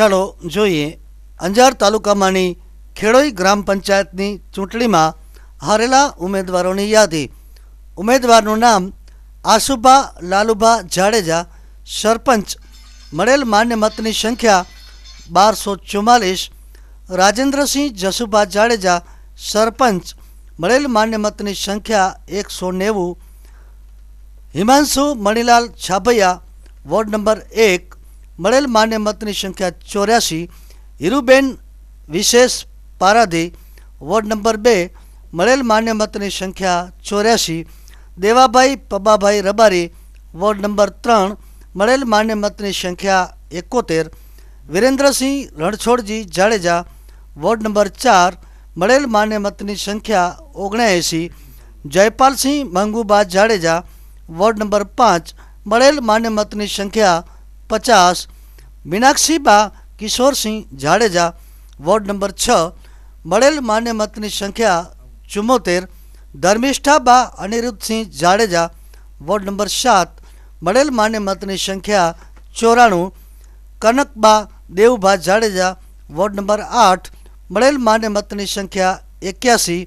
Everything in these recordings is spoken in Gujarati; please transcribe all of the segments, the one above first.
ચાલો જોઈએ. અંજાર તાલુકામાંની ખેડોઈ ગ્રામ પંચાયતની ચૂંટણીમાં હારેલા ઉમેદવારોની યાદી. ઉમેદવારનું નામ આશુભા લાલુભા જાડેજા, સરપંચ મળેલ માન્ય મતની સંખ્યા બારસો ચુમ્માલીસ, રાજેન્દ્રસિંહ જસુભા જાડેજા, સરપંચ મળેલ માન્ય મતની સંખ્યા એકસો નેવું, હિમાંશુ મણિલાલ છાભૈયા, વોર્ડ નંબર એક મળેલ માન્ય મતની સંખ્યા ચોર્યાસી હિરુબેન વિશેષ પારાધી વોર્ડ નંબર બે મળેલ માન્ય મતની સંખ્યા ચોર્યાસી દેવાભાઈ પબાભાઈ રબારી વોર્ડ નંબર ત્રણ મળેલ માન્ય મતની સંખ્યા એકોતેર વિરેન્દ્રસિંહ રણછોડજી જાડેજા વોર્ડ નંબર ચાર મળેલ માન્ય મતની સંખ્યા ઓગણએંસી જયપાલસિંહ મંગુબા જાડેજા વોર્ડ નંબર પાંચ મળેલ માન્ય મતની સંખ્યા પચાસ મીનાક્ષીબા કિશોરસિંહ જાડેજા, વોર્ડ નંબર છ, મળેલ માન્ય મતની સંખ્યા ચુમ્મોતેર ધર્મિષ્ઠાબા અનિરુદ્ધસિંહ જાડેજા, વોર્ડ નંબર સાત, મળેલ માન્ય મતની સંખ્યા ચોરાણું કનકબા દેવભા જાડેજા, વોર્ડ નંબર આઠ, મળેલ માન્ય મતની સંખ્યા એક્યાસી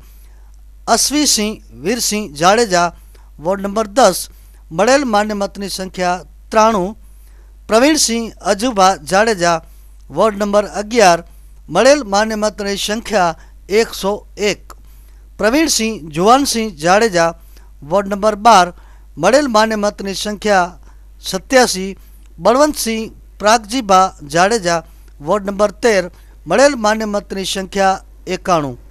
અશ્વીસિંહ વીરસિંહ જાડેજા, વોર્ડ નંબર દસ, મળેલ માન્ય મતની સંખ્યા ત્રાણું પ્રવીણસિંહ અજુભા જાડેજા, વોર્ડ નંબર અગિયાર, મળેલ માન્ય મતની સંખ્યા એકસો એક. પ્રવીણસિંહ, જુવાનસિંહ જાડેજા, વોર્ડ નંબર બાર, મળેલ માન્ય મતની સંખ્યા સત્યાસી. બળવંતસિંહ પ્રાગજીભા જાડેજા, વોર્ડ નંબર તેર, મળેલ માન્ય મતની સંખ્યા એકાણું.